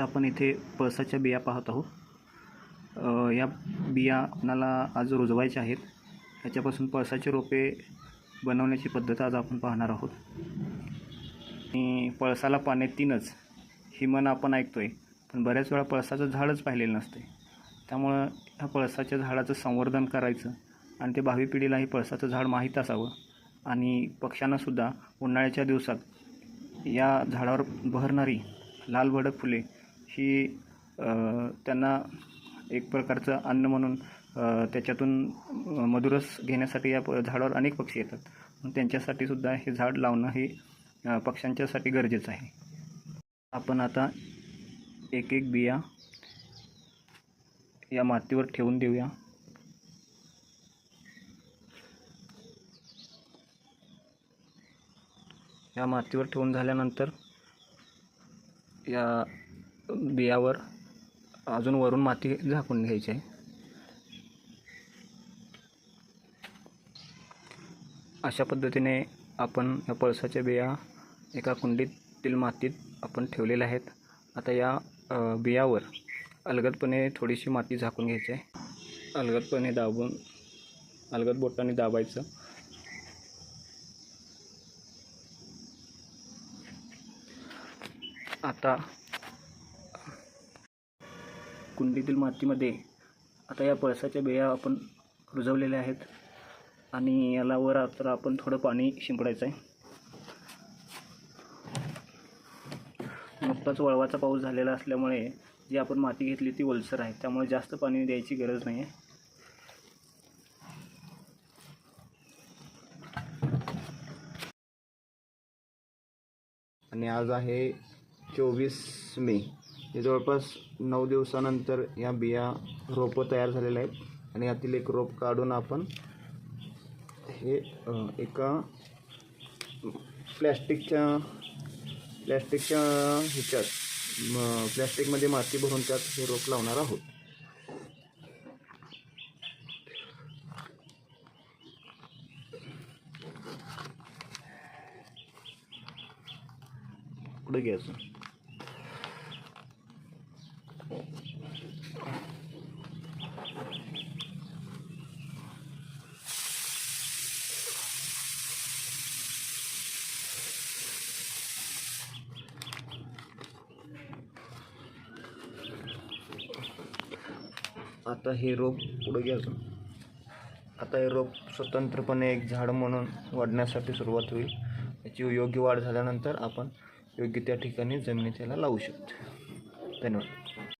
आपण इथे पळसाच्या बिया पाहत आहोत. या बिया आपणाला आज रुजवायच्या आहेत. याच्यापासून पळसाचे रोपे बनवण्याची पद्धत आज आपण पाहणार आहोत. आणि पळसाला पाने तीनच. ही म्हण आपण ऐकतोय. पण बऱ्याच वेळा पळसाचं झाडच पाहिलेलं नसते. त्यामुळं ह्या पळसाच्या झाडाचं संवर्धन करायचं आणि ते भावी पिढीला हे पळसाचं झाड माहीत असावं. आणि पक्ष्यांनासुद्धा उन्हाळ्याच्या दिवसात या झाडावर बहरणारी लाल भडक फुले ही त्यांना एक प्रकारचं अन्न म्हणून त्याच्यातून मधुरस घेण्यासाठी या प झाडावर अनेक पक्षी येतात. त्यांच्यासाठी सुद्धा हे झाड लावणं हे पक्ष्यांच्यासाठी गरजेचं आहे. आपण आता एक एक बिया या मातीवर ठेवून देऊया. या मातीवर ठेवून झाल्यानंतर या बियावर अजून वरून माती झाकून घ्यायची आहे. अशा पद्धतीने आपण या पळसाच्या बिया एका कुंडीतील मातीत आपण ठेवलेल्या आहेत. आता या बियावर अलगदपणे थोडीशी माती झाकून घ्यायची आहे. अलगदपणे दाबून अलगद बोटाने दाबायचं. आता कुंडीतील मातीमध्ये आता या पळसाच्या बिया आपण रुजवलेल्या आहेत. आणि याला वर आता आपण थोडं पाणी शिंपडायचं आहे. नुकताच वळवाचा पाऊस झालेला असल्यामुळे जी आपण माती घेतली ती ओलसर आहे. त्यामुळे जास्त पाणी द्यायची गरज नाही आहे आणि आज आहे चोवीस मे. हे जवळपास नऊ दिवसानंतर या बिया रोपं तयार झालेल्या आहेत. आणि यातील एक रोप काढून आपण हे एका प्लॅस्टिकच्या प्लॅस्टिकच्या ह्याच्यात प्लॅस्टिकमध्ये माती भरून त्यात हे रोप लावणार आहोत. पुढे घ्यायचं. आता हे रोप पुढे घ्यायचं आता हे रोप स्वतंत्रपणे एक झाड म्हणून वाढण्यासाठी सुरुवात होईल. याची योग्य वाढ झाल्यानंतर आपण योग्य त्या ठिकाणी जमिनीत त्याला लावू शकतो. धन्यवाद.